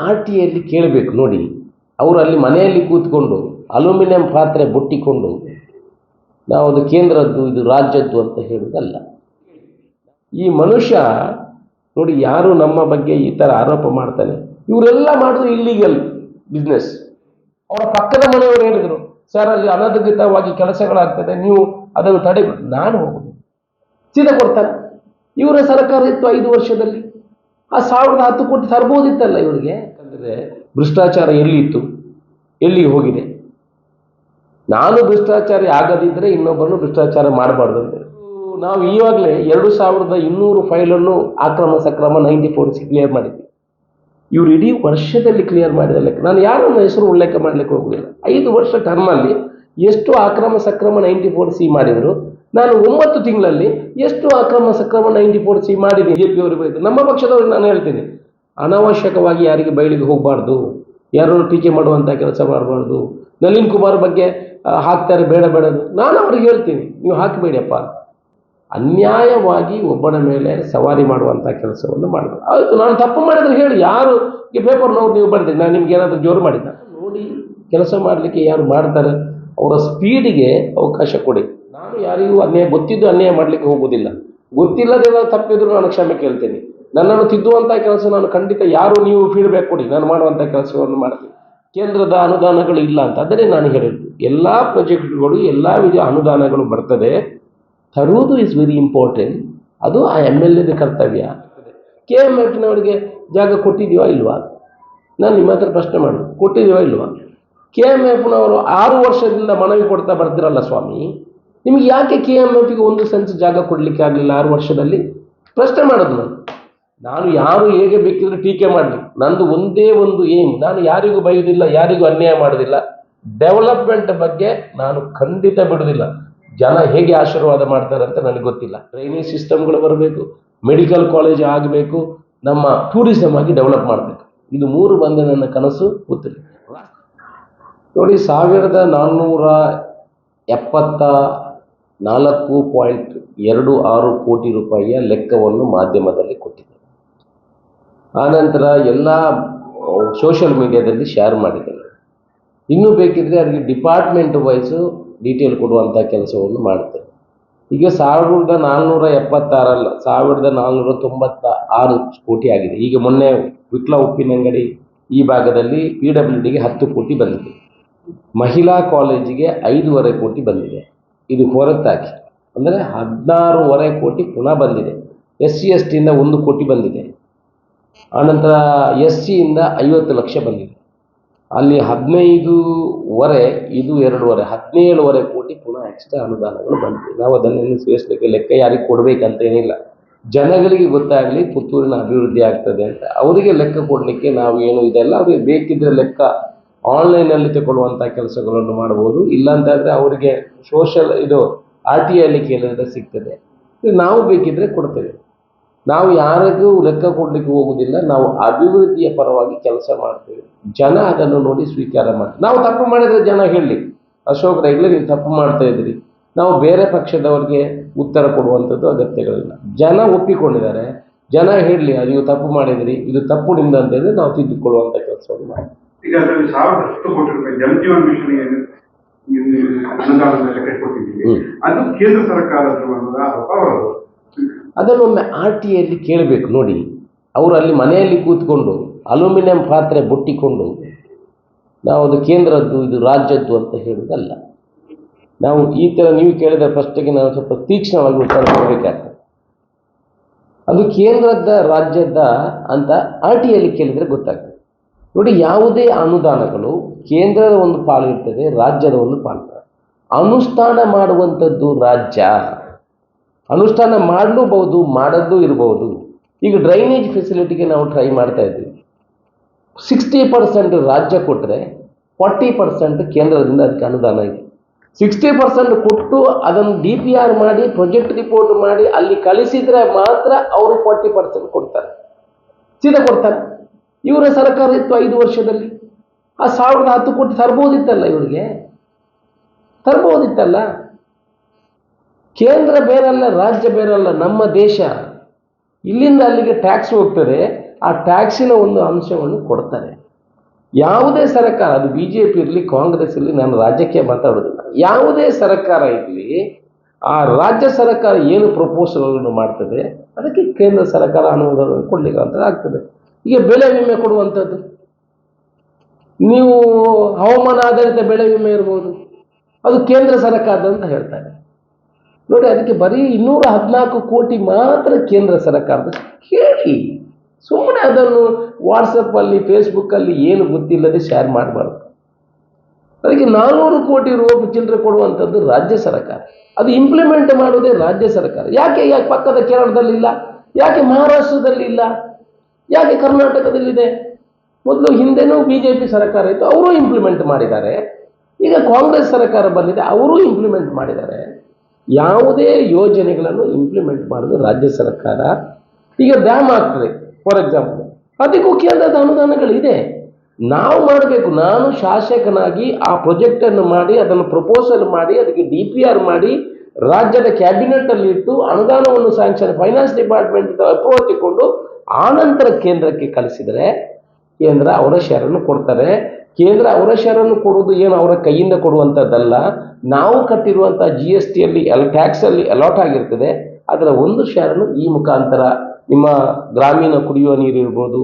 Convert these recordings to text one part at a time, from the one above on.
R T ಕೇಳಬೇಕು ನೋಡಿ. ಅವರು ಅಲ್ಲಿ ಮನೆಯಲ್ಲಿ ಕೂತ್ಕೊಂಡು ಅಲ್ಯೂಮಿನಿಯಂ ಪಾತ್ರೆ ಬುಟ್ಟಿಕೊಂಡು ನಾವು ಅದು ಕೇಂದ್ರದ್ದು, ಇದು ರಾಜ್ಯದ್ದು ಅಂತ ಹೇಳುವುದಲ್ಲ ಈ ಮನುಷ್ಯ ನೋಡಿ ಯಾರು ನಮ್ಮ ಬಗ್ಗೆ ಈ ಥರ ಆರೋಪ ಮಾಡ್ತಾನೆ? ಇವರೆಲ್ಲ ಮಾಡೋದು ಇಲ್ಲಿಗಲ್ ಬಿಸ್ನೆಸ್ ಅವರ ಪಕ್ಕದ ಮನೆಯವರು ಹೇಳಿದರು, ಸರ್, ಅಲ್ಲಿ ಅನಧಿಕೃತವಾಗಿ ಕೆಲಸಗಳಾಗ್ತದೆ, ನೀವು ಅದನ್ನು ತಡೆ ನಾನು ಹೋಗುದು. ಸೀದಾ ಕೊಡ್ತಾರೆ ಇವರ ಸರ್ಕಾರ ಇತ್ತು ಐದು ವರ್ಷದಲ್ಲಿ. ಆ ಸಾವಿರದ ಹತ್ತು ಕೋಟಿ ತರ್ಬೋದಿತ್ತಲ್ಲ ಇವರಿಗೆ? ಯಾಕಂದರೆ ಭ್ರಷ್ಟಾಚಾರ ಎಲ್ಲಿ ಇತ್ತು? ಎಲ್ಲಿಗೆ ಹೋಗಿದೆ? ನಾನು ಭ್ರಷ್ಟಾಚಾರ ಆಗದಿದ್ದರೆ ಇನ್ನೊಬ್ಬರನ್ನು ಭ್ರಷ್ಟಾಚಾರ ಮಾಡಬಾರ್ದು ಅಂತ. ನಾವು ಈವಾಗಲೇ ಎರಡು ಸಾವಿರದ ಇನ್ನೂರು ಫೈಲನ್ನು ಆಕ್ರಮ ಸಕ್ರಮ ನೈಂಟಿ ಫೋರ್ಸಿ ಕ್ಲಿಯರ್ ಮಾಡಿದ್ವಿ. ಇವರು ಇಡೀ ವರ್ಷದಲ್ಲಿ ಕ್ಲಿಯರ್ ಮಾಡಿದ ಲೆಕ್ಕ. ನಾನು ಯಾರನ್ನ ಹೆಸರು ಉಲ್ಲೇಖ ಮಾಡಲಿಕ್ಕೆ ಹೋಗುದಿಲ್ಲ. ಐದು ವರ್ಷ ಟರ್ಮಲ್ಲಿ ಎಷ್ಟು ಆಕ್ರಮ ಸಕ್ರಮ ನೈಂಟಿ ಫೋರ್ ಸಿ ಮಾಡಿದರು? ನಾನು ಒಂಬತ್ತು ತಿಂಗಳಲ್ಲಿ ಎಷ್ಟು ಅಕ್ರಮ ಸಕ್ರಮ ನೈಂಟಿ ಫೋರ್ ಸಿ ಮಾಡಿದೆ? ಜೆ ಪಿ ಅವರು ಬೈದು ನಮ್ಮ ಪಕ್ಷದವ್ರಿಗೆ ನಾನು ಹೇಳ್ತೀನಿ. ಅನಾವಶ್ಯಕವಾಗಿ ಯಾರಿಗೆ ಬಯಲಿಗೆ ಹೋಗಬಾರ್ದು. ಯಾರು ಟೀಕೆ ಮಾಡುವಂಥ ಕೆಲಸ ಮಾಡಬಾರ್ದು. ನಳಿನ್ ಕುಮಾರ್ ಬಗ್ಗೆ ಹಾಕ್ತಾರೆ, ಬೇಡ ಬೇಡ ನಾನು ಅವ್ರಿಗೆ ಹೇಳ್ತೀನಿ. ನೀವು ಹಾಕಬೇಡಿಯಪ್ಪ. ಅನ್ಯಾಯವಾಗಿ ಒಬ್ಬನ ಮೇಲೆ ಸವಾರಿ ಮಾಡುವಂಥ ಕೆಲಸವನ್ನು ಮಾಡಬೇಕು. ಆಯಿತು ನಾನು ತಪ್ಪು ಮಾಡಿದ್ರೆ ಹೇಳಿ. ಯಾರು ಈ ನೋಡಿ ನೀವು ಬರ್ತೀನಿ ನಾನು ನಿಮ್ಗೆ ಏನಾದರೂ ಜೋರು ಮಾಡಿದ್ದ ನೋಡಿ, ಕೆಲಸ ಮಾಡಲಿಕ್ಕೆ ಯಾರು ಮಾಡ್ತಾರೆ? ಅವರ ಸ್ಪೀಡಿಗೆ ಅವಕಾಶ ಕೊಡಿ. ನಾನು ಯಾರಿಗೂ ಅನ್ಯಾಯ, ಗೊತ್ತಿದ್ದು ಅನ್ಯಾಯ ಮಾಡಲಿಕ್ಕೆ ಹೋಗುವುದಿಲ್ಲ. ಗೊತ್ತಿಲ್ಲದೆ ಏನಾದ್ರು ತಪ್ಪಿದ್ರು ನಾನು ಕ್ಷಮೆ ಕೇಳ್ತೇನೆ. ನನ್ನನ್ನು ತಿದ್ದುವಂಥ ಕೆಲಸ ನಾನು ಖಂಡಿತ ಯಾರು ನೀವು ಫೀಡ್ಬ್ಯಾಕ್ ಕೊಡಿ, ನಾನು ಮಾಡುವಂಥ ಕೆಲಸವನ್ನು ಮಾಡ್ತೀನಿ. ಕೇಂದ್ರದ ಅನುದಾನಗಳು ಇಲ್ಲ ಅಂತ ಅದನ್ನೇ ನಾನು ಹೇಳಿದ್ದು. ಎಲ್ಲ ಪ್ರಾಜೆಕ್ಟ್ಗಳು, ಎಲ್ಲ ವಿಧ ಅನುದಾನಗಳು ಬರ್ತದೆ. ತರುವುದು ಇಸ್ ವೆರಿ ಇಂಪಾರ್ಟೆಂಟ್ ಅದು ಆ ಎಂ ಎಲ್ ಎದ ಕರ್ತವ್ಯ ಕೆ ಎಂ ಎಫ್ನವರಿಗೆ ಜಾಗ ಕೊಟ್ಟಿದ್ದೀವಾ ಇಲ್ವಾ? ನಾನು ನಿಮ್ಮ ಹತ್ರ ಪ್ರಶ್ನೆ ಮಾಡೋದು. ಕೊಟ್ಟಿದ್ದೀವಾ ಇಲ್ವಾ? ಕೆ ಎಂ ಎಫ್ನವರು ಆರು ವರ್ಷದಿಂದ ಮನವಿ ಕೊಡ್ತಾ ಬರ್ತಿರಲ್ಲ ಸ್ವಾಮಿ. ನಿಮ್ಗೆ ಯಾಕೆ ಕೆ ಎಂ ಎಫ್ಗೆ ಒಂದು ಸೆನ್ಸ್ ಜಾಗ ಕೊಡಲಿಕ್ಕೆ ಆಗಲಿಲ್ಲ ಆರು ವರ್ಷದಲ್ಲಿ? ಪ್ರಶ್ನೆ ಮಾಡೋದು ನಾನು. ನಾನು ಯಾರು ಹೇಗೆ ಬೇಕಿದ್ರೆ ಟೀಕೆ ಮಾಡಲಿ. ನಂದು ಒಂದೇ ಒಂದು ಏಮ್ ನಾನು ಯಾರಿಗೂ ಬೈಯುವುದಿಲ್ಲ ಯಾರಿಗೂ ಅನ್ಯಾಯ ಮಾಡೋದಿಲ್ಲ. ಡೆವಲಪ್ಮೆಂಟ್ ಬಗ್ಗೆ ನಾನು ಖಂಡಿತ ಬಿಡುವುದಿಲ್ಲ ಜನ ಹೇಗೆ ಆಶೀರ್ವಾದ ಮಾಡ್ತಾರೆ ಅಂತ ನನಗೆ ಗೊತ್ತಿಲ್ಲ. ಟ್ರೈನಿಂಗ್ ಸಿಸ್ಟಮ್ಗಳು ಬರಬೇಕು ಮೆಡಿಕಲ್ ಕಾಲೇಜ್ ಆಗಬೇಕು, ನಮ್ಮ ಟೂರಿಸಮ್ ಆಗಿ ಡೆವಲಪ್ ಮಾಡಬೇಕು. ಇದು ಮೂರು ಬಂದ ನನ್ನ ಕನಸು ಗೊತ್ತಿಲ್ಲ ನೋಡಿ, ಸಾವಿರದ ನಾನ್ನೂರ ಎಪ್ಪತ್ತ ನಾಲ್ಕು ಪಾಯಿಂಟ್ ಎರಡು ಆರು ಕೋಟಿ ರೂಪಾಯಿಯ ಲೆಕ್ಕವನ್ನು ಮಾಧ್ಯಮದಲ್ಲಿ ಕೊಟ್ಟಿದೆ ಆನಂತರ ಎಲ್ಲ ಸೋಷಿಯಲ್ ಮೀಡಿಯಾದಲ್ಲಿ ಶೇರ್ ಮಾಡಿದ್ದಾರೆ. ಇನ್ನೂ ಬೇಕಿದ್ರೆ ಅದಕ್ಕೆ ಡಿಪಾರ್ಟ್ಮೆಂಟ್ ವೈಸು ಡೀಟೇಲ್ ಕೊಡುವಂಥ ಕೆಲಸವನ್ನು ಮಾಡುತ್ತೆ ಈಗ ಸಾವಿರದ ನಾಲ್ನೂರ ಎಪ್ಪತ್ತಾರಲ್ಲ, ಸಾವಿರದ ನಾಲ್ನೂರ ತೊಂಬತ್ತ ಆರು ಕೋಟಿ ಆಗಿದೆ. ಈಗ ಮೊನ್ನೆ ವಿಟ್ಲ ಉಪ್ಪಿನಂಗಡಿ ಈ ಭಾಗದಲ್ಲಿ ಪಿ ಡಬ್ಲ್ಯೂ ಡಿಗೆ ಹತ್ತು ಕೋಟಿ ಬಂದಿದೆ. ಮಹಿಳಾ ಕಾಲೇಜಿಗೆ ಐದೂವರೆ ಕೋಟಿ ಬಂದಿದೆ. ಇದು ಹೊರತಾಗಿ. ಅಂದರೆ ಹದಿನಾರೂವರೆ ಕೋಟಿ ಪುನಃ ಬಂದಿದೆ. ಎಸ್ ಸಿ ಎಸ್ ಟಿಯಿಂದ ಒಂದು ಕೋಟಿ ಬಂದಿದೆ. ಆನಂತರ ಎಸ್ ಸಿಯಿಂದ ಐವತ್ತು ಲಕ್ಷ ಬಂದಿದೆ. ಅಲ್ಲಿ ಹದಿನೈದುವರೆ, ಇದು ಎರಡೂವರೆ, ಹದಿನೇಳುವರೆ ಕೋಟಿ ಪುನಃ ಎಕ್ಸ್ಟ್ರಾ ಅನುದಾನಗಳು ಬಂದಿದೆ. ನಾವು ಅದನ್ನೇನು ಸೇರಿಸಲಿಕ್ಕೆ ಲೆಕ್ಕ ಯಾರಿಗೆ ಕೊಡಬೇಕಂತ ಏನಿಲ್ಲ ಜನಗಳಿಗೆ ಗೊತ್ತಾಗಲಿ ಪುತ್ತೂರಿನ ಅಭಿವೃದ್ಧಿ ಆಗ್ತದೆ ಅಂತ. ಅವರಿಗೆ ಲೆಕ್ಕ ಕೊಡಲಿಕ್ಕೆ ನಾವು ಏನು ಇದೆಲ್ಲ ಅವರಿಗೆ ಬೇಕಿದ್ದರೆ ಲೆಕ್ಕ ಆನ್ಲೈನಲ್ಲಿ ತಗೊಳ್ಳುವಂಥ ಕೆಲಸಗಳನ್ನು ಮಾಡ್ಬೋದು ಇಲ್ಲಾಂತಾದರೆ ಅವರಿಗೆ ಸೋಷಲ್ ಇದು ಆರ್ ಟಿ ಐಲಿ ಕೇಳಿದ್ರೆ ಸಿಗ್ತದೆ ನಾವು ಬೇಕಿದ್ರೆ ಕೊಡ್ತೇವೆ. ನಾವು ಯಾರಿಗೂ ಲೆಕ್ಕ ಕೊಡಲಿಕ್ಕೆ ಹೋಗುವುದಿಲ್ಲ ನಾವು ಅಭಿವೃದ್ಧಿಯ ಪರವಾಗಿ ಕೆಲಸ ಮಾಡ್ತೇವೆ. ಜನ ಅದನ್ನು ನೋಡಿ ಸ್ವೀಕಾರ ಮಾಡಿ ನಾವು ತಪ್ಪು ಮಾಡಿದರೆ ಜನ ಹೇಳಿ, ಅಶೋಕ್ ರೈಗ್ಲೆ ನೀವು ತಪ್ಪು ಮಾಡ್ತಾ ಇದ್ರಿ ನಾವು ಬೇರೆ ಪಕ್ಷದವರಿಗೆ ಉತ್ತರ ಕೊಡುವಂಥದ್ದು ಅಗತ್ಯಗಳಿಲ್ಲ. ಜನ ಒಪ್ಪಿಕೊಂಡಿದ್ದಾರೆ. ಜನ ಹೇಳಲಿ ನೀವು ತಪ್ಪು ಮಾಡಿದಿರಿ ಇದು ತಪ್ಪು ನಿಮ್ದು ಅಂತ ನಾವು ತಿದ್ದುಕೊಳ್ಳುವಂಥ ಕೆಲಸವನ್ನು ಮಾಡ್ತೀವಿ. ಈಗ ಅದರಲ್ಲಿ ಸಾವಿರದಷ್ಟು ಕೋಟಿ ರೂಪಾಯಿ ಜಲ್ ಜೀವನ್ ಮಿಷನ್ ಏನು ಅನುದಾನದ ಕೊಟ್ಟಿದ್ದೀವಿ ಅದು ಕೇಂದ್ರ ಸರ್ಕಾರದ ಅದನ್ನೊಮ್ಮೆ ಆರ್ ಟಿ ಎಲ್ಲಿ ಕೇಳಬೇಕು ನೋಡಿ. ಅವರು ಅಲ್ಲಿ ಮನೆಯಲ್ಲಿ ಕೂತ್ಕೊಂಡು ಅಲ್ಯೂಮಿನಿಯಂ ಪಾತ್ರೆ ಬುಟ್ಟಿಕೊಂಡು ನಾವು ಅದು ಕೇಂದ್ರದ್ದು ಇದು ರಾಜ್ಯದ್ದು ಅಂತ ಹೇಳೋದಲ್ಲ ನಾವು ಈ ಥರ ನೀವು ಕೇಳಿದ ಫಸ್ಟಿಗೆ ನಾನು ಸ್ವಲ್ಪ ತೀಕ್ಷ್ಣವಾಗಿ ಉತ್ತರ ಕೊಡಬೇಕಾಗ್ತದೆ. ಅದು ಕೇಂದ್ರದ ರಾಜ್ಯದ ಅಂತ ಆರ್ ಟಿ ಎಲ್ಲಿ ಕೇಳಿದರೆ ಗೊತ್ತಾಗ್ತದೆ. ನೋಡಿ, ಯಾವುದೇ ಅನುದಾನಗಳು ಕೇಂದ್ರದ ಒಂದು ಪಾಲು ಇರ್ತದೆ, ರಾಜ್ಯದ ಒಂದು ಪಾಲು. ಅನುಷ್ಠಾನ ಮಾಡುವಂಥದ್ದು ರಾಜ್ಯ. ಅನುಷ್ಠಾನ ಮಾಡಲೂಬಹುದು, ಮಾಡದ್ದು ಇರಬಹುದು ಈಗ ಡ್ರೈನೇಜ್ ಫೆಸಿಲಿಟಿಗೆ ನಾವು ಟ್ರೈ ಮಾಡ್ತಾ ಇದ್ದೀವಿ. ಸಿಕ್ಸ್ಟಿ ಪರ್ಸೆಂಟ್ ರಾಜ್ಯ ಕೊಟ್ಟರೆ ಫಾರ್ಟಿ ಪರ್ಸೆಂಟ್ ಕೇಂದ್ರದಿಂದ ಅದಕ್ಕೆ ಅನುದಾನ ಇದೆ. ಸಿಕ್ಸ್ಟಿ ಪರ್ಸೆಂಟ್ ಕೊಟ್ಟು ಅದನ್ನು ಡಿ ಪಿ ಆರ್ ಮಾಡಿ ಪ್ರೊಜೆಕ್ಟ್ ರಿಪೋರ್ಟ್ ಮಾಡಿ, ಅಲ್ಲಿ ಕಳಿಸಿದರೆ ಮಾತ್ರ ಅವರು ಫಾರ್ಟಿ ಪರ್ಸೆಂಟ್ ಕೊಡ್ತಾರೆ. ಸೀದಾ ಕೊಡ್ತಾರೆ. ಇವರ ಸರ್ಕಾರ ಇತ್ತು ಐದು ವರ್ಷದಲ್ಲಿ. ಆ ಸಾವಿರದ ಹತ್ತು ಕೋಟಿ ತರ್ಬೋದಿತ್ತಲ್ಲ ಇವರಿಗೆ? ತರ್ಬೋದಿತ್ತಲ್ಲ? ಕೇಂದ್ರ ಬೇರಲ್ಲ, ರಾಜ್ಯ ಬೇರಲ್ಲ, ನಮ್ಮ ದೇಶ. ಇಲ್ಲಿಂದ ಅಲ್ಲಿಗೆ ಟ್ಯಾಕ್ಸ್ ಹೋಗ್ತದೆ. ಆ ಟ್ಯಾಕ್ಸಿನ ಒಂದು ಅಂಶವನ್ನು ಕೊಡ್ತಾರೆ. ಯಾವುದೇ ಸರ್ಕಾರ, ಅದು ಬಿ ಜೆ ಪಿ ಇರಲಿ, ಕಾಂಗ್ರೆಸ್ ಇರಲಿ, ನಾನು ರಾಜ್ಯಕ್ಕೆ ಮಾತಾಡೋದಿಲ್ಲ. ಯಾವುದೇ ಸರ್ಕಾರ ಇರಲಿ, ಆ ರಾಜ್ಯ ಸರ್ಕಾರ ಏನು ಪ್ರಪೋಸಲ್ಗಳನ್ನು ಮಾಡ್ತದೆ, ಅದಕ್ಕೆ ಕೇಂದ್ರ ಸರ್ಕಾರ ಅನುಮೋದನೆ ಕೊಡಲಿಕ್ಕೆ ಅಂತ ಆಗ್ತದೆ. ಈಗ ಬೆಳೆ ವಿಮೆ ಕೊಡುವಂಥದ್ದು. ನೀವು ಹವಾಮಾನ ಆಧಾರಿತ ಬೆಳೆ ವಿಮೆ ಇರ್ಬೋದು. ಅದು ಕೇಂದ್ರ ಸರ್ಕಾರದ ಅಂತ ಹೇಳ್ತಾರೆ. ನೋಡಿ, ಅದಕ್ಕೆ ಬರೀ ಇನ್ನೂರ ಹದಿನಾಲ್ಕು ಕೋಟಿ ಮಾತ್ರ ಕೇಂದ್ರ ಸರ್ಕಾರದ. ಕೇಳಿ ಸುಮ್ಮನೆ ಅದನ್ನು ವಾಟ್ಸಪ್ಪಲ್ಲಿ ಫೇಸ್ಬುಕ್ಕಲ್ಲಿ ಏನು ಗೊತ್ತಿಲ್ಲದೆ ಶೇರ್ ಮಾಡಬಾರ್ದು. ಅದಕ್ಕೆ ನಾನ್ನೂರು ಕೋಟಿ ರೂಪಾಯಿ ಚಿಲ್ಲರೆ ಕೊಡುವಂಥದ್ದು ರಾಜ್ಯ ಸರ್ಕಾರ. ಅದು ಇಂಪ್ಲಿಮೆಂಟ್ ಮಾಡೋದೇ ರಾಜ್ಯ ಸರ್ಕಾರ. ಯಾಕೆ ಯಾಕೆ ಪಕ್ಕದ ಕೇರಳದಲ್ಲಿಲ್ಲ? ಯಾಕೆ ಮಹಾರಾಷ್ಟ್ರದಲ್ಲಿ ಇಲ್ಲ ಯಾಕೆ ಕರ್ನಾಟಕದಲ್ಲಿದೆ? ಮೊದಲು ಹಿಂದೆನೂ ಬಿ ಜೆ ಪಿ ಸರ್ಕಾರ ಇತ್ತು, ಅವರು ಇಂಪ್ಲಿಮೆಂಟ್ ಮಾಡಿದ್ದಾರೆ. ಈಗ ಕಾಂಗ್ರೆಸ್ ಸರ್ಕಾರ ಬಂದಿದೆ, ಅವರು ಇಂಪ್ಲಿಮೆಂಟ್ ಮಾಡಿದ್ದಾರೆ. ಯಾವುದೇ ಯೋಜನೆಗಳನ್ನು ಇಂಪ್ಲಿಮೆಂಟ್ ಮಾಡೋದು ರಾಜ್ಯ ಸರ್ಕಾರ. ಈಗ ಡ್ಯಾಮ್ ಆಗ್ತದೆ ಫಾರ್ ಎಕ್ಸಾಂಪಲ್ ಅದಕ್ಕೂ ಕೇಂದ್ರದ ಅನುದಾನಗಳಿದೆ. ನಾವು ಮಾಡಬೇಕು, ನಾನು ಶಾಸಕನಾಗಿ ಆ ಪ್ರಾಜೆಕ್ಟನ್ನು ಮಾಡಿ, ಅದನ್ನು ಪ್ರಪೋಸಲ್ ಮಾಡಿ, ಅದಕ್ಕೆ ಡಿ ಪಿ ಆರ್ ಮಾಡಿ, ರಾಜ್ಯದ ಕ್ಯಾಬಿನೆಟ್ ಅಲ್ಲಿ ಇಟ್ಟು ಅನುದಾನವನ್ನು ಸ್ಯಾಂಕ್ಷನ್ ಫೈನಾನ್ಸ್ ಡಿಪಾರ್ಟ್ಮೆಂಟ್ ಅಪ್ರೂವಲ್ ಆನಂತರ ಕೇಂದ್ರಕ್ಕೆ ಕಳಿಸಿದರೆ ಕೇಂದ್ರ ಅವರ ಶೇರನ್ನು ಕೊಡ್ತಾರೆ. ಕೇಂದ್ರ ಅವರ ಶೇರನ್ನು ಕೊಡುವುದು ಏನು? ಅವರ ಕೈಯಿಂದ ಕೊಡುವಂಥದ್ದಲ್ಲ. ನಾವು ಕಟ್ಟಿರುವಂಥ ಜಿ ಎಸ್ ಟಿಯಲ್ಲಿ ಎಲ್ಲ ಟ್ಯಾಕ್ಸಲ್ಲಿ ಅಲಾಟ್ ಆಗಿರ್ತದೆ. ಅದರ ಒಂದು ಶೇರನ್ನು ಈ ಮುಖಾಂತರ ನಿಮ್ಮ ಗ್ರಾಮೀಣ ಕುಡಿಯುವ ನೀರು ಇರ್ಬೋದು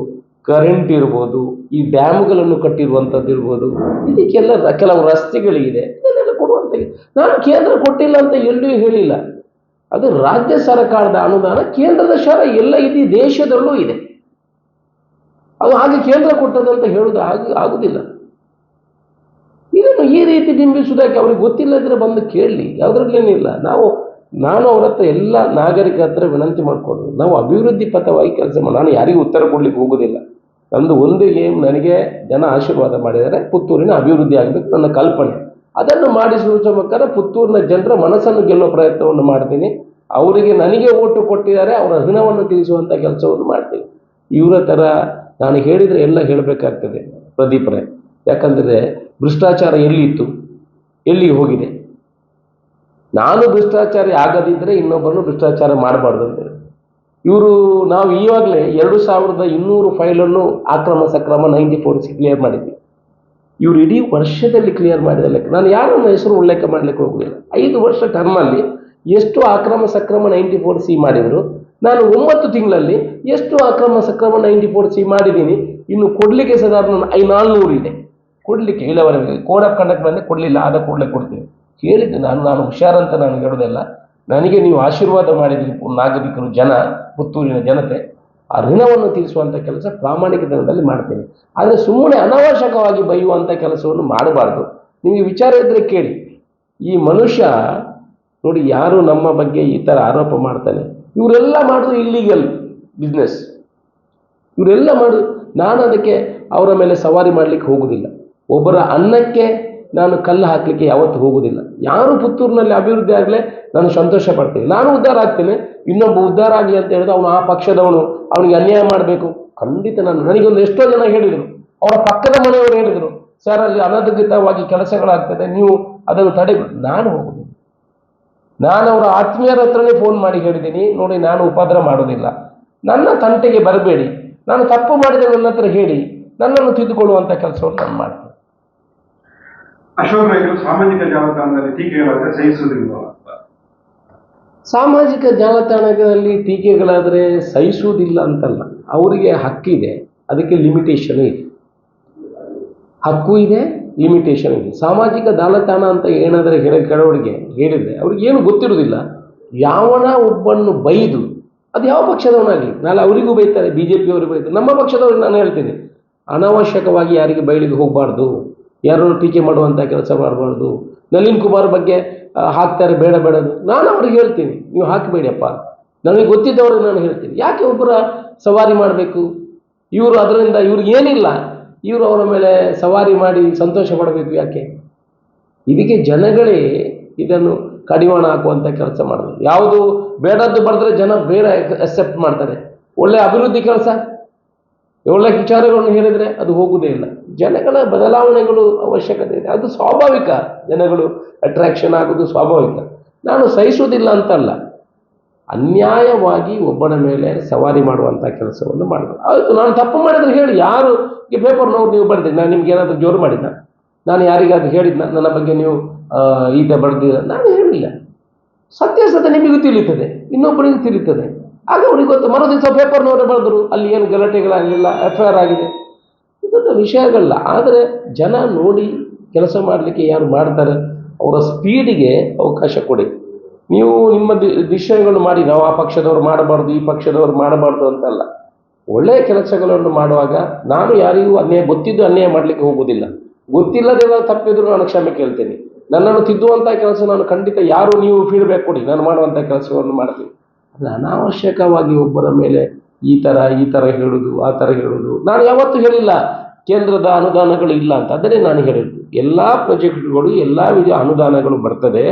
ಕರೆಂಟ್ ಇರ್ಬೋದು, ಈ ಡ್ಯಾಮ್ಗಳನ್ನು ಕಟ್ಟಿರುವಂಥದ್ದು ಇರ್ಬೋದು, ಇದಕ್ಕೆಲ್ಲ ಕೆಲವು ರಸ್ತೆಗಳಿದೆ. ಇದನ್ನೆಲ್ಲ ಕೊಡುವಂಥ ನಾನು ಕೇಂದ್ರ ಕೊಟ್ಟಿಲ್ಲ ಅಂತ ಎಲ್ಲೂ ಹೇಳಿಲ್ಲ. ಅದು ರಾಜ್ಯ ಸರ್ಕಾರದ ಅನುದಾನ, ಕೇಂದ್ರದ ಶರ ಎಲ್ಲ ಇಡೀ ದೇಶದಲ್ಲೂ ಇದೆ. ಅದು ಹಾಗೆ ಕೇಂದ್ರ ಕೊಟ್ಟದಂತ ಹೇಳುವುದು ಆಗ ಆಗುದಿಲ್ಲ. ಇದನ್ನು ಈ ರೀತಿ ಬಿಂಬಿಸುವುದಕ್ಕೆ ಅವ್ರಿಗೆ ಗೊತ್ತಿಲ್ಲದ್ರೆ ಬಂದು ಕೇಳಲಿ ಯಾವುದ್ರಲ್ಲೇನಿಲ್ಲ ನಾವು, ನಾನು ಅವ್ರ ಹತ್ರ ಎಲ್ಲ ನಾಗರಿಕರ ಹತ್ರ ವಿನಂತಿ ಮಾಡಿಕೊಂಡು, ನಾವು ಅಭಿವೃದ್ಧಿ ಪಥವಾಗಿ ಕೆಲಸ ಮಾಡಿ, ನಾನು ಯಾರಿಗೂ ಉತ್ತರ ಕೊಡ್ಲಿಕ್ಕೆ ಹೋಗೋದಿಲ್ಲ. ನಂದು ಒಂದು ಏಮ್ ನನಗೆ ಜನ ಆಶೀರ್ವಾದ ಮಾಡಿದರೆ ಪುತ್ತೂರಿನ ಅಭಿವೃದ್ಧಿ ಆಗಬೇಕು, ನನ್ನ ಕಲ್ಪನೆ. ಅದನ್ನು ಮಾಡಿಸುವ ಮುಖಾಂತರ ಪುತ್ತೂರಿನ ಜನರ ಮನಸ್ಸನ್ನು ಗೆಲ್ಲುವ ಪ್ರಯತ್ನವನ್ನು ಮಾಡ್ತೀನಿ. ಅವರಿಗೆ ನನಗೆ ಓಟು ಕೊಟ್ಟಿದ್ದಾರೆ, ಅವರ ಋಣವನ್ನು ತಿಳಿಸುವಂಥ ಕೆಲಸವನ್ನು ಮಾಡ್ತೀನಿ. ಇವರ ಥರ ನಾನು ಹೇಳಿದರೆ ಎಲ್ಲ ಹೇಳಬೇಕಾಗ್ತದೆ ಪ್ರದೀಪರೇ. ಯಾಕಂದರೆ ಭ್ರಷ್ಟಾಚಾರ ಎಲ್ಲಿತ್ತು? ಎಲ್ಲಿ ಹೋಗಿದೆ? ನಾನು ಭ್ರಷ್ಟಾಚಾರಿ ಆಗದಿದ್ದರೆ ಇನ್ನೊಬ್ಬರನ್ನು ಭ್ರಷ್ಟಾಚಾರ ಮಾಡಬಾರ್ದು ಅಂತೇಳಿ ಇವರು ನಾವು ಈವಾಗಲೇ ಎರಡು ಸಾವಿರದ ಇನ್ನೂರು ಫೈಲನ್ನು ಆಕ್ರಮ ಸಕ್ರಮ ನೈಂಟಿ ಫೋರ್ ಕ್ಲಿಯರ್ ಮಾಡಿದ್ವಿ. ಇವರು ಇಡೀ ವರ್ಷದಲ್ಲಿ ಕ್ಲಿಯರ್ ಮಾಡಿದ ಲೆಕ್ಕ. ನಾನು ಯಾರನ್ನ ಹೆಸರು ಉಲ್ಲೇಖ ಮಾಡಲಿಕ್ಕೆ ಹೋಗುದಿಲ್ಲ. ಐದು ವರ್ಷ ಟರ್ಮಲ್ಲಿ ಎಷ್ಟು ಆಕ್ರಮ ಸಕ್ರಮ ನೈಂಟಿ ಫೋರ್ ಸಿ ಮಾಡಿದರು. ನಾನು ಒಂಬತ್ತು ತಿಂಗಳಲ್ಲಿ ಎಷ್ಟು ಆಕ್ರಮ ಸಕ್ರಮ ನೈಂಟಿ ಫೋರ್ ಸಿ ಮಾಡಿದ್ದೀನಿ. ಇನ್ನು ಕೊಡಲಿಕ್ಕೆ ಸಾಧಾರಣ ಐ ನಾಲ್ನೂರು ಇದೆ. ಕೊಡಲಿಕ್ಕೆ ಇಲ್ಲವರೆಗೆ ಕೋಡ್ ಆಫ್ ಕಂಡಕ್ಟ್ ಬಂದರೆ ಕೊಡಲಿಲ್ಲ, ಆದ ಕೂಡಲೇ ಕೊಡ್ತೀನಿ ಕೇಳಿದ್ದೆ ನಾನು ನಾನು ಹುಷಾರಂತ ನಾನು ಹೇಳೋದಲ್ಲ, ನನಗೆ ನೀವು ಆಶೀರ್ವಾದ ಮಾಡಿದ್ರಿ ನಾಗರಿಕರು, ಜನ, ಪುತ್ತೂರಿನ ಜನತೆ. ಆ ಋಣವನ್ನು ತೀರಿಸುವಂಥ ಕೆಲಸ ಪ್ರಾಮಾಣಿಕತನದಲ್ಲಿ ಮಾಡ್ತೇನೆ. ಆದರೆ ಸುಮ್ಮನೆ ಅನಾವಶ್ಯಕವಾಗಿ ಬೈಯುವಂಥ ಕೆಲಸವನ್ನು ಮಾಡಬಾರ್ದು. ನಿಮಗೆ ವಿಚಾರ ಇದ್ದರೆ ಕೇಳಿ. ಈ ಮನುಷ್ಯ ನೋಡಿ ಯಾರು ನಮ್ಮ ಬಗ್ಗೆ ಈ ಥರ ಆರೋಪ ಮಾಡ್ತಾನೆ? ಇವರೆಲ್ಲ ಮಾಡೋದು ಇಲ್ಲೀಗಲ್ ಬಿಸ್ನೆಸ್ ಇವರೆಲ್ಲ ಮಾಡು ನಾನು ಅದಕ್ಕೆ ಅವರ ಮೇಲೆ ಸವಾರಿ ಮಾಡಲಿಕ್ಕೆ ಹೋಗುವುದಿಲ್ಲ ಒಬ್ಬರ ಅನ್ನಕ್ಕೆ ನಾನು ಕಲ್ಲು ಹಾಕಲಿಕ್ಕೆ ಯಾವತ್ತೂ ಹೋಗುವುದಿಲ್ಲ ಯಾರು ಪುತ್ತೂರಿನಲ್ಲಿ ಅಭಿವೃದ್ಧಿ ಆಗಲೇ ನಾನು ಸಂತೋಷ ಪಡ್ತೀನಿ. ನಾನು ಉದ್ಧಾರ ಆಗ್ತೇನೆ. ಇನ್ನೊಬ್ಬ ಉದ್ಧಾರ ಆಗಲಿ ಅಂತ ಹೇಳಿದ್ರೆ ಅವನು ಆ ಪಕ್ಷದವನು. ಅವನಿಗೆ ಅನ್ಯಾಯ ಮಾಡಬೇಕು. ಖಂಡಿತ ನಾನು ನನಗೊಂದು ಎಷ್ಟೋ ಜನ ಹೇಳಿದರು. ಅವರ ಪಕ್ಕದ ಮನೆಯವರು ಹೇಳಿದರು, ಸರ್, ಅಲ್ಲಿ ಅನಧಿಕೃತವಾಗಿ ಕೆಲಸಗಳಾಗ್ತದೆ. ನೀವು ಅದನ್ನು ತಡೆ ನಾನು ಹೋಗುದು ನಾನು ಅವರ ಆತ್ಮೀಯರ ಹತ್ರನೇ ಫೋನ್ ಮಾಡಿ ಹೇಳಿದ್ದೀನಿ. ನೋಡಿ, ನಾನು ಉಪದ್ರ ಮಾಡೋದಿಲ್ಲ ನನ್ನ ತಂಟೆಗೆ ಬರಬೇಡಿ. ನಾನು ತಪ್ಪು ಮಾಡಿದ ನನ್ನ ಹತ್ರ ಹೇಳಿ. ನನ್ನನ್ನು ತಿದ್ದುಕೊಳ್ಳುವಂಥ ಕೆಲಸವನ್ನು ನಾನು ಮಾಡ್ತೀನಿ. ಸಾಮಾಜಿಕ ಜಾಲತಾಣದಲ್ಲಿ ಸಹಿಸುವುದಿಲ್ಲ. ಸಾಮಾಜಿಕ ಜಾಲತಾಣಗಳಲ್ಲಿ ಟೀಕೆಗಳಾದರೆ ಸಹಿಸುವುದಿಲ್ಲ ಅಂತಲ್ಲ. ಅವರಿಗೆ ಹಕ್ಕಿದೆ ಅದಕ್ಕೆ ಲಿಮಿಟೇಷನ್ ಇದೆ. ಹಕ್ಕು ಇದೆ ಲಿಮಿಟೇಷನ್ ಇದೆ. ಸಾಮಾಜಿಕ ಜಾಲತಾಣ ಅಂತ ಏನಾದರೆ ಹೇಳ ಕೆಲವರಿಗೆ ಹೇಳಿದರೆ ಅವ್ರಿಗೆ ಏನು ಗೊತ್ತಿರೋದಿಲ್ಲ ಯಾವನ ಒಬ್ಬನ್ನು ಬೈದು, ಅದು ಯಾವ ಪಕ್ಷದವನಾಗಲಿ? ನಾಳೆ ಅವರಿಗೂ ಬೈತಾರೆ ಬಿ ಜೆ ಬೈತಾರೆ. ನಮ್ಮ ಪಕ್ಷದವ್ರಿಗೆ ನಾನು ಹೇಳ್ತೀನಿ. ಅನಾವಶ್ಯಕವಾಗಿ ಯಾರಿಗೆ ಬಯಲಿಗೆ ಹೋಗಬಾರ್ದು. ಯಾರನ್ನು ಟೀಕೆ ಮಾಡುವಂಥ ಕೆಲಸ ಮಾಡಬಾರ್ದು. ನಳಿನ್ ಕುಮಾರ್ ಬಗ್ಗೆ ಹಾಕ್ತಾರೆ, ಬೇಡ ಬೇಡ ನಾನು ಅವ್ರಿಗೆ ಹೇಳ್ತೀನಿ, ನೀವು ಹಾಕಬೇಡಿಯಪ್ಪ. ನನಗೆ ಗೊತ್ತಿದ್ದವ್ರಿಗೆ ನಾನು ಹೇಳ್ತೀನಿ. ಯಾಕೆ ಒಬ್ಬರ ಸವಾರಿ ಮಾಡಬೇಕು? ಇವರು ಅದರಿಂದ ಇವ್ರಿಗೆ ಏನಿಲ್ಲ. ಇವರು ಅವರ ಮೇಲೆ ಸವಾರಿ ಮಾಡಿ ಸಂತೋಷ ಪಡಬೇಕು ಯಾಕೆ? ಇದಕ್ಕೆ ಜನಗಳೇ ಇದನ್ನು ಕಡಿವಾಣ ಹಾಕುವಂಥ ಕೆಲಸ ಮಾಡಬೇಕು. ಯಾವುದು ಬೇಡದ್ದು ಬರೆದ್ರೆ ಜನ ಬೇಡ ಅಕ್ಸೆಪ್ಟ್ ಮಾಡ್ತಾರೆ. ಒಳ್ಳೆ ಅಭಿವೃದ್ಧಿ ಕೆಲಸ. ಒಳ್ಳೆ ವಿಚಾರಗಳನ್ನು ಹೇಳಿದರೆ ಅದು ಹೋಗುವುದೇ ಇಲ್ಲ. ಜನಗಳ ಬದಲಾವಣೆಗಳು ಅವಶ್ಯಕತೆ ಇದೆ. ಅದು ಸ್ವಾಭಾವಿಕ. ಜನಗಳು ಅಟ್ರಾಕ್ಷನ್ ಆಗೋದು ಸ್ವಾಭಾವಿಕ. ನಾನು ಸಹಿಸುವುದಿಲ್ಲ ಅಂತಲ್ಲ. ಅನ್ಯಾಯವಾಗಿ ಒಬ್ಬನ ಮೇಲೆ ಸವಾರಿ ಮಾಡುವಂಥ ಕೆಲಸವನ್ನು ಮಾಡಬೇಕು ಆಯಿತು, ನಾನು ತಪ್ಪು ಮಾಡಿದ್ರೆ ಹೇಳಿ. ಯಾರು? ಈ ಪೇಪರ್ ನೋವು ನೀವು ಬರೆದಿರಿ. ನಾನು ನಿಮ್ಗೆ ಏನಾದರೂ ಜೋರು ಮಾಡಿದ್ದ ನಾನು ಯಾರಿಗಾದ್ರೂ ಹೇಳಿದ್ನ? ನನ್ನ ಬಗ್ಗೆ ನೀವು ಈತ ಬರೆದಿರ? ನಾನು ಹೇಳಿಲ್ಲ. ಸತ್ಯಾಸತ್ಯ ನಿಮಗೂ ತಿಳಿಯುತ್ತದೆ. ಇನ್ನೊಬ್ಬರಿಗೂ ತಿಳಿಯುತ್ತದೆ. ಆಗ ಅವ್ರಿಗೆ ಗೊತ್ತು. ಮರು ದಿವಸ ಪೇಪರ್ನವರೇ ಬರೆದರು. ಅಲ್ಲಿ ಏನು ಗಲಾಟೆಗಳಾಗಲಿಲ್ಲ ಎಫ್ ಐ ಆರ್ ಆಗಿದೆ. ಇದೊಂದು ವಿಷಯಗಳಲ್ಲ ಆದರೆ ಜನ ನೋಡಿ ಕೆಲಸ ಮಾಡಲಿಕ್ಕೆ ಯಾರು ಮಾಡ್ತಾರೆ, ಅವರ ಸ್ಪೀಡಿಗೆ ಅವಕಾಶ ಕೊಡಿ. ನೀವು ನಿಮ್ಮ ವಿಷಯಗಳು ಮಾಡಿ, ನಾವು ಆ ಪಕ್ಷದವ್ರು ಮಾಡಬಾರ್ದು, ಈ ಪಕ್ಷದವ್ರು ಮಾಡಬಾರ್ದು ಅಂತಲ್ಲ. ಒಳ್ಳೆಯ ಕೆಲಸಗಳನ್ನು ಮಾಡುವಾಗ ನಾನು ಯಾರಿಗೂ ಅನ್ಯಾಯ, ಗೊತ್ತಿದ್ದು ಅನ್ಯಾಯ ಮಾಡಲಿಕ್ಕೆ ಹೋಗುವುದಿಲ್ಲ. ಗೊತ್ತಿಲ್ಲದೆಲ್ಲ ತಪ್ಪಿದ್ರು ನಾನು ಕ್ಷಮೆ ಕೇಳ್ತೇನೆ. ನನ್ನನ್ನು ತಿದ್ದುವಂಥ ಕೆಲಸ ನಾನು ಖಂಡಿತ ಯಾರು, ನೀವು ಫೀಡ್ಬ್ಯಾಕ್ ಕೊಡಿ. ನಾನು ಮಾಡುವಂಥ ಕೆಲಸವನ್ನು ಮಾಡ್ತೀನಿ. ಅನಾವಶ್ಯಕವಾಗಿ ಒಬ್ಬರ ಮೇಲೆ ಈ ಥರ ಈ ಥರ ಹೇಳೋದು, ಆ ಥರ ಹೇಳೋದು. ನಾನು ಯಾವತ್ತೂ ಹೇಳಿಲ್ಲ, ಕೇಂದ್ರದ ಅನುದಾನಗಳು ಇಲ್ಲ ಅಂತ. ಅದನ್ನೇ ನಾನು ಹೇಳಿದ್ದು. ಎಲ್ಲ ಪ್ರಾಜೆಕ್ಟ್ಗಳು, ಎಲ್ಲ ವಿಧ ಅನುದಾನಗಳು ಬರ್ತದೆ.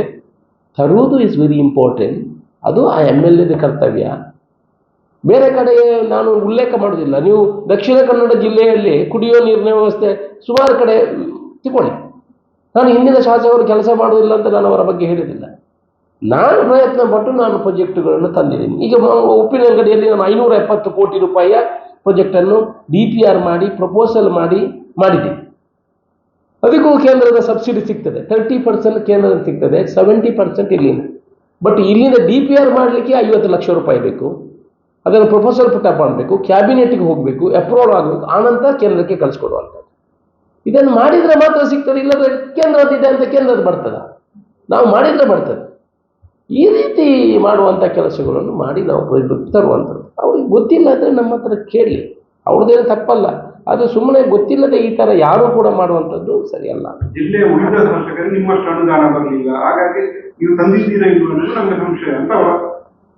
ತರುವುದು ಇಸ್ ವೆರಿ ಇಂಪಾರ್ಟೆಂಟ್ ಅದು ಆ ಎಂ ಎಲ್ ಎದ ಕರ್ತವ್ಯ. ಬೇರೆ ಕಡೆ ನಾನು ಉಲ್ಲೇಖ ಮಾಡೋದಿಲ್ಲ. ನೀವು ದಕ್ಷಿಣ ಕನ್ನಡ ಜಿಲ್ಲೆಯಲ್ಲಿ ಕುಡಿಯೋ ನೀರಿನ ವ್ಯವಸ್ಥೆ ಸುಮಾರು ಕಡೆ, ತಿಳ್ಕೊಳ್ಳಿ. ನಾನು ಹಿಂದಿನ ಶಾಸಕರು ಕೆಲಸ ಮಾಡುವುದಿಲ್ಲ ಅಂತ ನಾನು ಅವರ ಬಗ್ಗೆ ಹೇಳಿದಿಲ್ಲ ನಾನು ಪ್ರಯತ್ನ ಪಟ್ಟು ನಾನು ಪ್ರೊಜೆಕ್ಟ್ಗಳನ್ನು ತಂದಿದ್ದೀನಿ. ಈಗ ಉಪ್ಪಿನ ಅಂಗಡಿಯಲ್ಲಿ ನಾನು ಐನೂರ ಎಪ್ಪತ್ತು ಕೋಟಿ ರೂಪಾಯಿಯ ಪ್ರೊಜೆಕ್ಟನ್ನು ಡಿ ಪಿ ಆರ್ ಮಾಡಿ, ಪ್ರಪೋಸಲ್ ಮಾಡಿ ಮಾಡಿದ್ದೀನಿ ಅದಕ್ಕೂ ಕೇಂದ್ರದ ಸಬ್ಸಿಡಿ ಸಿಗ್ತದೆ. ತರ್ಟಿ ಪರ್ಸೆಂಟ್ ಕೇಂದ್ರದ ಸಿಗ್ತದೆ, ಸೆವೆಂಟಿ ಪರ್ಸೆಂಟ್ ಇಲ್ಲಿಂದ. ಬಟ್ ಇಲ್ಲಿಂದ ಡಿ ಪಿ ಆರ್ ಮಾಡಲಿಕ್ಕೆ ಐವತ್ತು ಲಕ್ಷ ರೂಪಾಯಿ ಬೇಕು. ಅದನ್ನು ಪ್ರಪೋಸಲ್ ಮಾಡಬೇಕು, ಕ್ಯಾಬಿನೆಟ್ಗೆ ಹೋಗಬೇಕು, ಅಪ್ರೂವಲ್ ಆಗಬೇಕು. ಆನಂತರ ಕೇಂದ್ರಕ್ಕೆ ಕಳಿಸ್ಕೊಡುವಂಥದ್ದು. ಇದನ್ನು ಮಾಡಿದರೆ ಮಾತ್ರ ಸಿಗ್ತದೆ, ಇಲ್ಲದ್ರೆ ಕೇಂದ್ರದಿದೆ ಅಂತ ಕೇಂದ್ರದ ಬರ್ತದೆ? ನಾವು ಮಾಡಿದರೆ ಬರ್ತದೆ. ಈ ರೀತಿ ಮಾಡುವಂಥ ಕೆಲಸಗಳನ್ನು ಮಾಡಿ ನಾವು ಪ್ರಯೋಜನ ತರುವಂಥದ್ದು. ಅವ್ರಿಗೆ ಗೊತ್ತಿಲ್ಲ ಅಂದರೆ ನಮ್ಮ ಹತ್ರ ಕೇಳಿ. ಅವ್ರದ್ದೇನು ತಪ್ಪಲ್ಲ. ಅದು ಸುಮ್ಮನೆ ಗೊತ್ತಿಲ್ಲದೆ ಈ ಥರ ಯಾರೂ ಕೂಡ ಮಾಡುವಂಥದ್ದು ಸರಿಯಲ್ಲ. ಜಿಲ್ಲೆಯ ಉಳಿದ ಶಾಸಕರು ನಿಮ್ಮಷ್ಟು ಅನುದಾನ ಬರಲಿಲ್ಲ. ಹಾಗಾಗಿ ನೀವು ತಂದಿದ್ದೀರಾ ನಮಗೆ ಸಂಶಯ ಅಂತ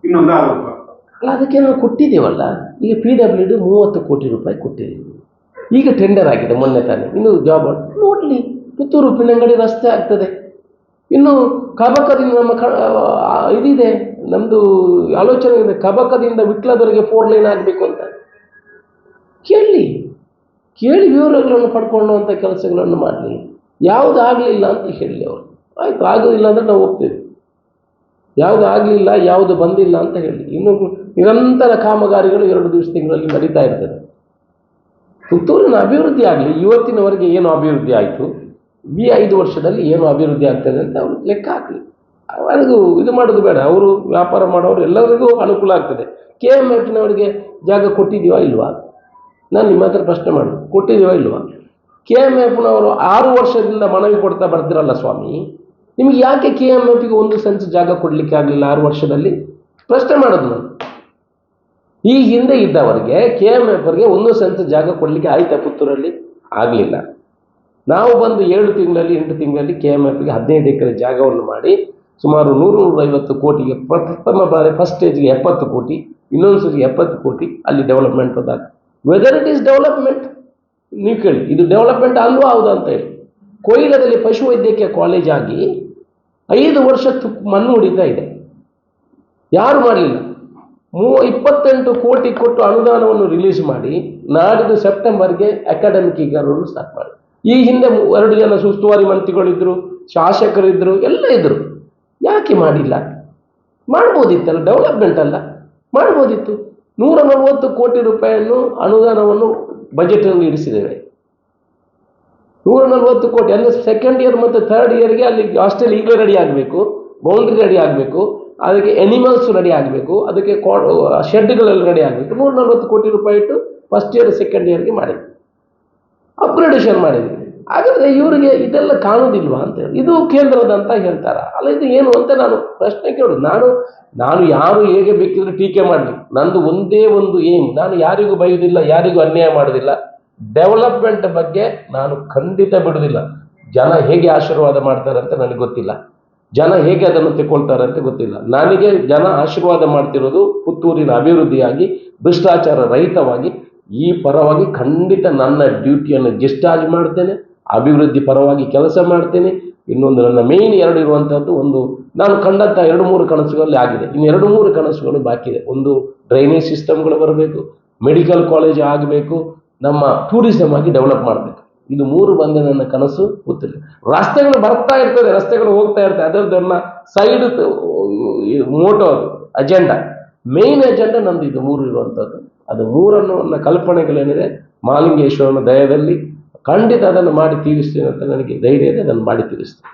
ಇನ್ನೊಂದು ಆರೋಪ. ಅಲ್ಲ ಅದಕ್ಕೆ ನಾವು ಕೊಟ್ಟಿದ್ದೀವಲ್ಲ. ಈಗ ಪಿ ಡಬ್ಲ್ಯೂ ಡಿ ಮೂವತ್ತು ಕೋಟಿ ರೂಪಾಯಿ ಕೊಟ್ಟಿದ್ದೀವಿ. ಈಗ ಟೆಂಡರ್ ಆಗಿದೆ ಮೊನ್ನೆ ತಾನೆ. ಇನ್ನು ಜಾಬ್ ನೋಡಲಿ. ಪುತ್ತೂರು ಪಿನಂಗಡಿ ರಸ್ತೆ ಆಗ್ತದೆ. ಇನ್ನು ಕಬಕದಿಂದ ನಮ್ಮ ಕ ಇದಿದೆ ನಮ್ಮದು ಆಲೋಚನೆ ಇದೆ, ಕಬಕದಿಂದ ವಿಟ್ಲದವರೆಗೆ ಫೋರ್ ಲೈನ್ ಆಗಬೇಕು ಅಂತ. ಕೇಳಿ ಕೇಳಿ ವಿವರಗಳನ್ನು ಪಡ್ಕೊಳ್ಳುವಂಥ ಕೆಲಸಗಳನ್ನು ಮಾಡಲಿ. ಯಾವುದು ಆಗಲಿಲ್ಲ ಅಂತ ಹೇಳಿ ಅವರು. ಆಯಿತು, ಆಗೋದಿಲ್ಲ ಅಂದರೆ ನಾವು ಹೋಗ್ತೇವೆ. ಯಾವುದು ಆಗಲಿಲ್ಲ ಯಾವುದು ಬಂದಿಲ್ಲ ಅಂತ ಹೇಳಿ. ಇನ್ನು ನಿರಂತರ ಕಾಮಗಾರಿಗಳು ಎರಡು ದಿವಸ ತಿಂಗಳಲ್ಲಿ ನಡೀತಾ ಇರ್ತದೆ. ಪುತ್ತೂರಿನ ಅಭಿವೃದ್ಧಿ ಆಗಲಿ, ಇವತ್ತಿನವರೆಗೆ ಏನು ಅಭಿವೃದ್ಧಿ ಆಯಿತು? ಈ ಐದು ವರ್ಷದಲ್ಲಿ ಏನು ಅಭಿವೃದ್ಧಿ ಆಗ್ತದೆ ಅಂತ ಅವರು ಲೆಕ್ಕ ಹಾಕಲಿ. ಅವರಿಗೂ ಇದು ಮಾಡೋದು ಬೇಡ. ಅವರು ವ್ಯಾಪಾರ ಮಾಡೋರು ಎಲ್ಲರಿಗೂ ಅನುಕೂಲ ಆಗ್ತದೆ. ಕೆ ಎಂ ಎಫ್ನವರಿಗೆ ಜಾಗ ಕೊಟ್ಟಿದ್ದೀವಾ ಇಲ್ವಾ? ನಾನು ನಿಮ್ಮ ಹತ್ರ ಪ್ರಶ್ನೆ ಮಾಡು ಕೊಟ್ಟಿದ್ದೀವಾ ಇಲ್ವಾ? ಕೆ ಎಂ ಎಫ್ನವರು ಆರು ವರ್ಷದಿಂದ ಮನವಿ ಕೊಡ್ತಾ ಬರ್ತಿರಲ್ಲ ಸ್ವಾಮಿ. ನಿಮ್ಗೆ ಯಾಕೆ ಕೆ ಎಂ ಎಫ್ಗೆ ಒಂದು ಸೆನ್ಸ್ ಜಾಗ ಕೊಡಲಿಕ್ಕೆ ಆಗಲಿಲ್ಲ ಆರು ವರ್ಷದಲ್ಲಿ? ಪ್ರಶ್ನೆ ಮಾಡೋದು ನಾನು. ಈ ಹಿಂದೆ ಇದ್ದವರಿಗೆ ಕೆ ಎಂ ಎಫ್ ಅವರಿಗೆ ಒಂದು ಸೆನ್ಸ್ ಜಾಗ ಕೊಡಲಿಕ್ಕೆ ಆಯ್ತಾ ಪುತ್ತೂರಲ್ಲಿ? ಆಗಲಿಲ್ಲ. ನಾವು ಬಂದು ಏಳು ತಿಂಗಳಲ್ಲಿ, ಎಂಟು ತಿಂಗಳಲ್ಲಿ ಕೆ ಎಂ ಎಫ್ಗೆ ಹದಿನೈದು ಎಕರೆ ಜಾಗವನ್ನು ಮಾಡಿ, ಸುಮಾರು ನೂರು ನೂರೈವತ್ತು ಕೋಟಿಗೆ ಪ್ರಥಮ ಬಾರಿ ಫಸ್ಟ್ ಸ್ಟೇಜ್ಗೆ ಎಪ್ಪತ್ತು ಕೋಟಿ, ಇನ್ನೊಂದು ಸರಿ ಎಪ್ಪತ್ತು ಕೋಟಿ ಅಲ್ಲಿ ಡೆವಲಪ್ಮೆಂಟ್ ಹೋದಾಗ. ವೆದರ್ ಇಟ್ ಈಸ್ ಡೆವಲಪ್ಮೆಂಟ್ ನೀವು ಕೇಳಿ. ಇದು ಡೆವಲಪ್ಮೆಂಟ್ ಅಲ್ವಾ ಹೌದಾ ಅಂತ ಹೇಳಿ. ಕೊಯ್ಲದಲ್ಲಿ ಪಶುವೈದ್ಯಕೀಯ ಕಾಲೇಜ್ ಆಗಿ ಐದು ವರ್ಷ ಮಣ್ಣು ಹೊಡಿತಾ ಇದೆ. ಯಾರು ಮಾಡಲಿಲ್ಲ ಮೂವ ಇಪ್ಪತ್ತೆಂಟು ಕೋಟಿ ಕೊಟ್ಟು ಅನುದಾನವನ್ನು ರಿಲೀಸ್ ಮಾಡಿ, ನಾಡಿದ್ದು ಸೆಪ್ಟೆಂಬರ್ಗೆ ಅಕಾಡೆಮಿಕ್ ಈಗ ಸ್ಟಾರ್ಟ್ ಮಾಡಿ ಈ ಹಿಂದೆ ಎರಡು ಜನ ಸುಸ್ತುವಾರಿ ಮಂತ್ರಿಗಳಿದ್ರು ಶಾಸಕರಿದ್ದರು ಎಲ್ಲ ಇದ್ದರು ಯಾಕೆ ಮಾಡಿಲ್ಲ? ಮಾಡ್ಬೋದಿತ್ತಲ್ಲ ಡೆವಲಪ್ಮೆಂಟ್ ಅಲ್ಲ. ಮಾಡ್ಬೋದಿತ್ತು. ನೂರ ನಲವತ್ತು ಕೋಟಿ ರೂಪಾಯಿಯನ್ನು ಅನುದಾನವನ್ನು ಬಜೆಟ್ನಲ್ಲಿ ಇರಿಸಿದ್ದೇವೆ. ನೂರ ನಲವತ್ತು ಕೋಟಿ, ಅಂದರೆ ಸೆಕೆಂಡ್ ಇಯರ್ ಮತ್ತು ಥರ್ಡ್ ಇಯರ್ಗೆ ಅಲ್ಲಿ ಹಾಸ್ಟೆಲ್ ಈಗಲೇ ರೆಡಿ ಆಗಬೇಕು ಬೌಂಡ್ರಿ ರೆಡಿ ಆಗಬೇಕು, ಅದಕ್ಕೆ ಎನಿಮಲ್ಸ್ ರೆಡಿ ಆಗಬೇಕು, ಅದಕ್ಕೆ ಶೆಡ್ಗಳೆಲ್ಲ ರೆಡಿ ಆಗಬೇಕು. ನೂರ ನಲವತ್ತು ಕೋಟಿ ರೂಪಾಯಿ ಇಟ್ಟು ಫಸ್ಟ್ ಇಯರ್ ಸೆಕೆಂಡ್ ಇಯರ್ಗೆ ಮಾಡಿದ್ವಿ. ಅಪ್ಗ್ರೇಡೇಷನ್ ಮಾಡಿದ್ವಿ. ಹಾಗಾದರೆ ಇವರಿಗೆ ಇದೆಲ್ಲ ಕಾಣೋದಿಲ್ವಾ ಅಂತ ಹೇಳಿ. ಇದು ಕೇಂದ್ರದ ಅಂತ ಹೇಳ್ತಾರೆ? ಅಲ್ಲ, ಇದು ಏನು ಅಂತ ನಾನು ಪ್ರಶ್ನೆ ಕೇಳೋದು. ನಾನು ನಾನು ಯಾರು ಹೇಗೆ ಬೇಕಿದ್ರೆ ಟೀಕೆ ಮಾಡಲಿ. ನಂದು ಒಂದೇ ಒಂದು ಏಮ್. ನಾನು ಯಾರಿಗೂ ಬೈಯೋದಿಲ್ಲ, ಯಾರಿಗೂ ಅನ್ಯಾಯ ಮಾಡೋದಿಲ್ಲ. ಡೆವಲಪ್ಮೆಂಟ್ ಬಗ್ಗೆ ನಾನು ಖಂಡಿತ ಬಿಡೋದಿಲ್ಲ. ಜನ ಹೇಗೆ ಆಶೀರ್ವಾದ ಮಾಡ್ತಾರೆ ಅಂತ ನನಗೆ ಗೊತ್ತಿಲ್ಲ. ಜನ ಹೇಗೆ ಅದನ್ನು ತಗೊಳ್ತಾರೆ ಅಂತ ಗೊತ್ತಿಲ್ಲ. ನನಗೆ ಜನ ಆಶೀರ್ವಾದ ಮಾಡ್ತಿರೋದು ಪುತ್ತೂರಿನ ಅಭಿವೃದ್ಧಿಯಾಗಿ, ಭ್ರಷ್ಟಾಚಾರ ರಹಿತವಾಗಿ, ಈ ಪರವಾಗಿ ಖಂಡಿತ ನನ್ನ ಡ್ಯೂಟಿಯನ್ನು ಡಿಸ್ಚಾರ್ಜ್ ಮಾಡ್ತೇನೆ ಅಭಿವೃದ್ಧಿ ಪರವಾಗಿ ಕೆಲಸ ಮಾಡ್ತೇನೆ. ಇನ್ನೊಂದು ನನ್ನ ಮೇಯ್ನ್ ಎರಡು ಇರುವಂಥದ್ದು ಒಂದು ನಾನು ಕಂಡಂಥ ಎರಡು ಮೂರು ಕನಸುಗಳಲ್ಲಿ ಆಗಿದೆ. ಇನ್ನು ಎರಡು ಮೂರು ಕನಸುಗಳು ಬಾಕಿ ಇದೆ. ಒಂದು ಡ್ರೈನೇಜ್ ಸಿಸ್ಟಮ್ಗಳು ಬರಬೇಕು ಮೆಡಿಕಲ್ ಕಾಲೇಜ್ ಆಗಬೇಕು, ನಮ್ಮ ಟೂರಿಸಮ್ ಆಗಿ ಡೆವಲಪ್ ಮಾಡಬೇಕು. ಇದು ಮೂರು ಬಂದ ನನ್ನ ಕನಸು, ಗೊತ್ತಿಲ್ಲ. ರಸ್ತೆಗಳು ಬರ್ತಾ ಇರ್ತದೆ, ರಸ್ತೆಗಳು ಹೋಗ್ತಾ ಇರ್ತದೆ. ಅದರದ್ದು ನನ್ನ side motto agenda main agenda ನಂದು ಇದು ಮೂರು ಇರುವಂಥದ್ದು ಅದು ಮೂರನ್ನು ನನ್ನ ಕಲ್ಪನೆಗಳೇನಿದೆ, ಮಾಲಿಂಗೇಶ್ವರನ ದಯದಲ್ಲಿ ಖಂಡಿತ ಅದನ್ನು ಮಾಡಿ ತೀರಿಸ್ತೀನಿ ಅಂತ ನನಗೆ ಧೈರ್ಯ ಇದೆ ಅದನ್ನು ಮಾಡಿ ತೀರಿಸ್ತೀನಿ.